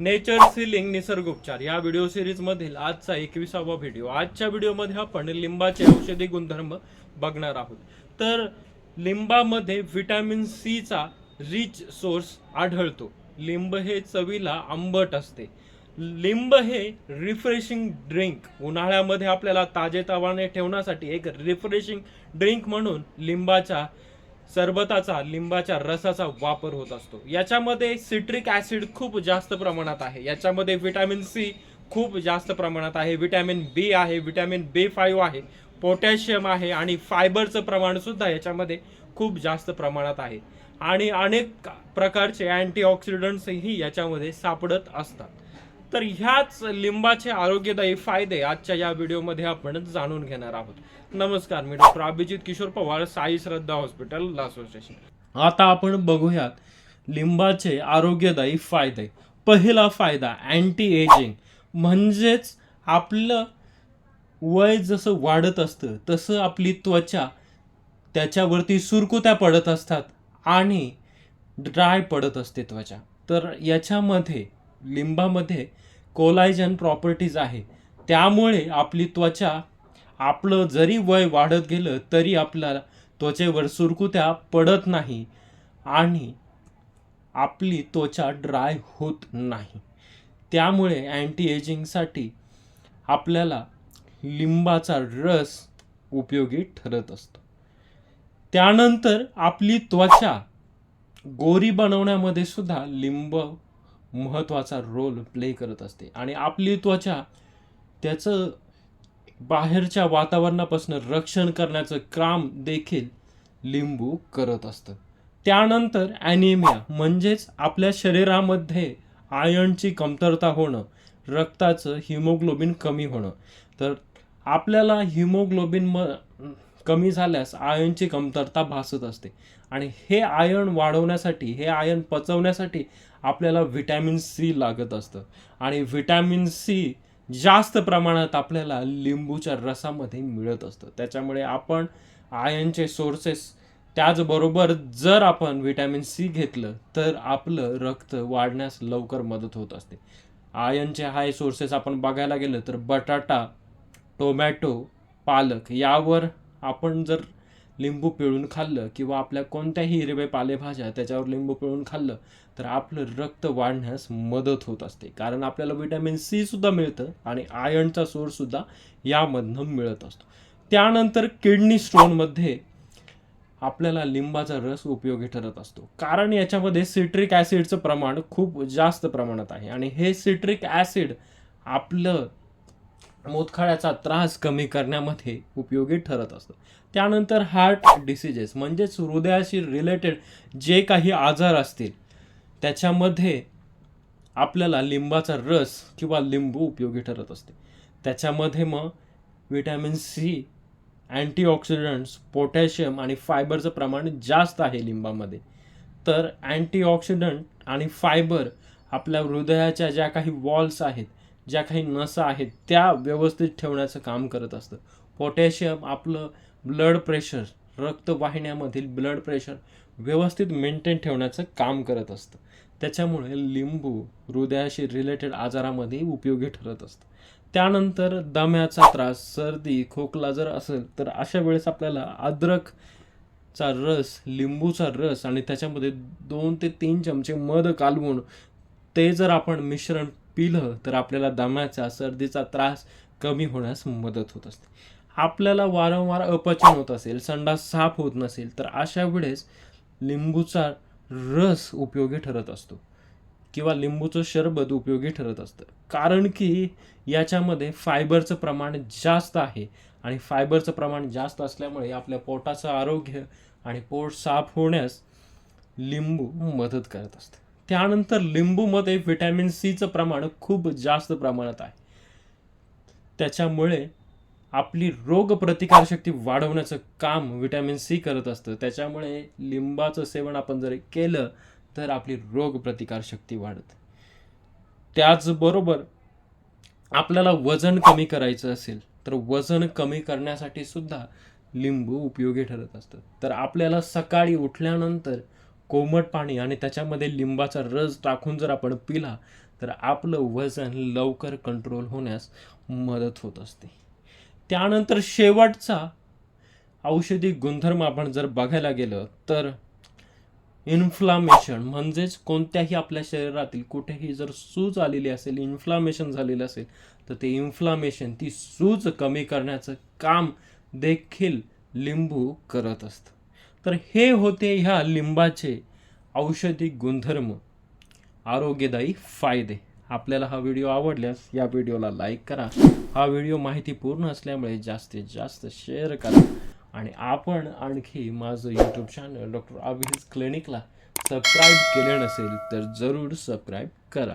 Nature ceiling निसर्गोपचार. या video series मधील आजचा एकविसावा व्हिडिओ. आजच्या व्हिडिओमध्ये आपण लिंबाचे औषधी गुणधर्म बघणार आहोत. तर लिंबामध्ये व्हिटॅमिन सीचा रिच सोर्स आढळतो. लिंब हे चवीला आंबट असते. लिंब हे रिफ्रेशिंग ड्रिंक उन्हाळ्यामध्ये आपल्याला ताजेतवाने ठेवण्यासाठी एक रिफ्रेशिंग ड्रिंक म्हणून लिंबाचा सरबताचा लिंबाच्या रसाचा वापर होत असतो. याच्यामध्ये सिट्रिक ॲसिड खूप जास्त प्रमाणात आहे. याच्यामध्ये व्हिटॅमिन सी खूप जास्त प्रमाणात आहे. व्हिटॅमिन बी आहे व्हिटॅमिन बी फाईव्ह आहे पोटॅशियम आहे आणि फायबरचं प्रमाणसुद्धा याच्यामध्ये खूप जास्त प्रमाणात आहे. आणि अनेक प्रकारचे अँटीऑक्सिडंट्सही याच्यामध्ये सापडत असतात. तर ह्याच लिंबाचे आरोग्यदायी फायदे आजच्या या व्हिडिओमध्ये आपण जाणून घेणार आहोत. नमस्कार मी doctor Abhijit Kishor Pawar Sai Shraddha hospital association आता आपण बघूयात लिंबाचे आरोग्यदायी फायदे. पहिला फायदा अँटी एजिंग म्हणजेच आपलं वय जसं वाढत असतं तसं आपली त्वचा त्याच्यावरती सुरकुत्या पडत असतात आणि ड्राय पडत असते त्वचा. तर याच्यामध्ये लिंबामध्ये कोलायजन प्रॉपर्टीज आहे. त्यामुळे आपली त्वचा आपलं जरी वय वाढत गेलं तरी आपल्याला त्वचेवर सुरकुत्या पडत नाही आणि आपली त्वचा ड्राय होत नाही. त्यामुळे अँटी एजिंगसाठी आपल्याला लिंबाचा रस उपयोगी ठरत असतो. त्यानंतर आपली त्वचा गोरी बनवण्यामध्ये सुद्धा लिंब महत्त्वाचा रोल प्ले करत असते. आणि आपली त्वचा त्याचं बाहेरच्या वातावरणापासून रक्षण करण्याचं काम देखील लिंबू करत असतं. त्यानंतर ॲनिमिया म्हणजेच आपल्या शरीरामध्ये आयर्नची कमतरता होणं रक्ताचं हिमोग्लोबिन कमी होणं. तर आपल्याला हिमोग्लोबिन म कमी झाल्यास आयनची कमतरता भासत असते. आणि हे आयन वाढवण्यासाठी हे आयन पचवण्यासाठी आपल्याला व्हिटॅमिन सी लागत असतं. आणि व्हिटॅमिन सी जास्त प्रमाणात आपल्याला लिंबूच्या रसामध्ये मिळत असतं. त्याच्यामुळे आपण आयनचे सोर्सेस त्याचबरोबर जर आपण व्हिटॅमिन सी घेतलं तर आपलं रक्त वाढण्यास लवकर मदत होत असते. आयनचे हाय सोर्सेस आपण बघायला गेलं तर बटाटा टोमॅटो पालक यावर आपण जर लिंबू पिळून खाल्लं किंवा आपल्या कोणत्याही हिरवे पालेभाज्या त्याच्यावर लिंबू पिळून खाल्लं तर आपलं रक्त वाढण्यास मदत होत असते. कारण आपल्याला विटॅमिन सी सुद्धा मिळतं आणि आयर्नचा सोर्ससुद्धा यामधनं मिळत असतो. त्यानंतर किडनी स्टोनमध्ये आपल्याला लिंबाचा रस उपयोगी ठरत असतो. कारण याच्यामध्ये सिट्रिक ॲसिडचं प्रमाण खूप जास्त प्रमाणात आहे आणि हे सिट्रिक ॲसिड आपलं मोतखाळ्याचा त्रास कमी करण्यामध्ये उपयोगी ठरत असतं. त्यानंतर हार्ट डिसिजेस म्हणजेच हृदयाशी रिलेटेड जे काही आजार असतील त्याच्यामध्ये आपल्याला लिंबाचा रस किंवा लिंबू उपयोगी ठरत असते. त्याच्यामध्ये मग विटॅमिन सी अँटीऑक्सिडंट्स पोटॅशियम आणि फायबरचं प्रमाण जास्त आहे लिंबामध्ये. तर अँटीऑक्सिडंट आणि फायबर आपल्या हृदयाच्या ज्या काही वॉल्स आहेत ज्या काही नसा आहेत त्या व्यवस्थित ठेवण्याचं काम करत असतं. पोटॅशियम आपलं ब्लड प्रेशर रक्तवाहिन्यामधील ब्लड प्रेशर व्यवस्थित मेंटेन ठेवण्याचं काम करत असतं. त्याच्यामुळे लिंबू हृदयाशी रिलेटेड आजारामध्ये उपयोगी ठरत असतं. त्यानंतर दम्याचा त्रास सर्दी खोकला जर असेल तर अशा वेळेस आपल्याला अद्रकचा रस लिंबूचा रस आणि त्याच्यामध्ये दोन ते तीन चमचे मध कालवून ते जर आपण मिश्रण पिलं तर आपल्याला दम्याचा सर्दीचा त्रास कमी होण्यास मदत होत असते. आपल्याला वारंवार अपचन होत असेल संडास साफ होत नसेल तर अशा वेळेस लिंबूचा रस उपयोगी ठरत असतो किंवा लिंबूचं शरबत उपयोगी ठरत असतं. कारण की याच्यामध्ये फायबरचं प्रमाण जास्त आहे आणि फायबरचं प्रमाण जास्त असल्यामुळे आपल्या पोटाचं आरोग्य आणि पोट साफ होण्यास लिंबू मदत करत असतं. त्यानंतर लिंबूमध्ये व्हिटॅमिन सीचं प्रमाण खूप जास्त प्रमाणात आहे. त्याच्यामुळे आपली रोगप्रतिकारशक्ती वाढवण्याचं काम व्हिटॅमिन सी करत असतं. त्याच्यामुळे लिंबाचं सेवन आपण जर केलं तर आपली रोगप्रतिकारशक्ती वाढते. त्याचबरोबर आपल्याला वजन कमी करायचं असेल तर वजन कमी करण्यासाठी सुद्धा लिंबू उपयोगी ठरत असतं. तर आपल्याला सकाळी उठल्यानंतर कोमट पाणी आणि त्याच्यामध्ये लिंबाचा रस टाकून जर आपण पिला तर आपलं वजन लवकर कंट्रोल होण्यास मदत होत असते. त्यानंतर शेवटचा औषधी गुणधर्म आपण जर बघायला गेलं तर इन्फ्लामेशन म्हणजेच कोणत्याही आपल्या शरीरातील कुठेही जर सूज आलेली असेल इन्फ्लामेशन झालेलं असेल तर ते इन्फ्लामेशन ती सूज कमी करण्याचं काम देखील लिंबू करत असतं. तर हे होते ह्या लिंबाचे औषधी गुणधर्म. आरोग्यदायी फायदे. आपल्याला हा व्हिडिओ आवडल्यास या व्हिडिओला लाईक करा. हा व्हिडिओ माहितीपूर्ण असल्यामुळे जास्तीत जास्त शेअर करा. आणि आपण आणखी माझं यूट्यूब चॅनल डॉक्टर आबिज क्लिनिकला सबस्क्राईब केले नसेल तर जरूर सबस्क्राईब करा.